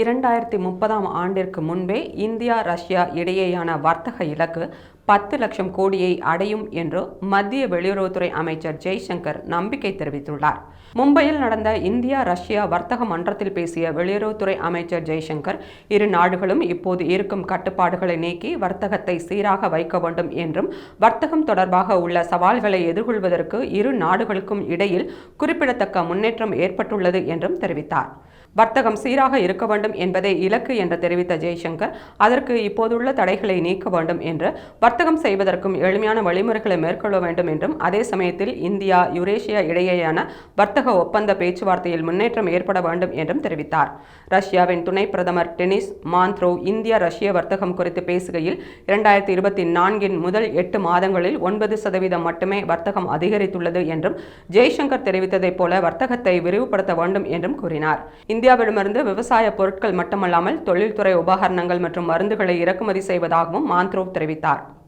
இரண்டாயிரத்தி முப்பதாம் ஆண்டிற்கு முன்பே இந்தியா ரஷ்யா இடையேயான வர்த்தக இலக்கு பத்து லட்சம் கோடியை அடையும் என்று மத்திய வெளியுறவுத்துறை அமைச்சர் ஜெய்சங்கர் நம்பிக்கை தெரிவித்துள்ளார். மும்பையில் நடந்த இந்தியா ரஷ்யா வர்த்தக மன்றத்தில் பேசிய வெளியுறவுத்துறை அமைச்சர் ஜெய்சங்கர் இரு நாடுகளும் இப்போது இருக்கும் கட்டுப்பாடுகளை நீக்கி வர்த்தகத்தை சீராக வைக்க வேண்டும் என்றும் வர்த்தகம் தொடர்பாக உள்ள சவால்களை எதிர்கொள்வதற்கு இரு நாடுகளுக்கும் இடையில் குறிப்பிடத்தக்க முன்னேற்றம் ஏற்பட்டுள்ளது என்றும் தெரிவித்தார். வர்த்தகம் சீராக இருக்க வேண்டும் என்பதே இலக்கு என்று தெரிவித்த ஜெய்சங்கர் அதற்கு இப்போதுள்ள தடைகளை நீக்க வேண்டும் என்று வர்த்தகம் செய்வதற்கும் எளிமையான வழிமுறைகளை மேற்கொள்ள வேண்டும் என்றும் அதே சமயத்தில் இந்தியா யுரேஷியா இடையேயான வர்த்தக ஒப்பந்த பேச்சுவார்த்தையில் முன்னேற்றம் ஏற்பட வேண்டும் என்றும் தெரிவித்தார். ரஷ்யாவின் துணை பிரதமர் டெனிஸ் மாந்த்ரோ இந்தியா ரஷ்ய வர்த்தகம் குறித்து பேசுகையில் இரண்டாயிரத்தி இருபத்தி நான்கின் முதல் எட்டு மாதங்களில் ஒன்பது சதவீதம் மட்டுமே வர்த்தகம் அதிகரித்துள்ளது என்றும் ஜெய்சங்கர் தெரிவித்ததைப் போல வர்த்தகத்தை விரிவுபடுத்த வேண்டும் என்றும் கூறினார். இந்தியாவிடமிருந்து விவசாய பொருட்கள் மட்டுமல்லாமல் தொழில்துறை உபகரணங்கள் மற்றும் மருந்துகளை இறக்குமதி செய்வதாகவும் மாந்த்ரோவ் தெரிவித்தார்.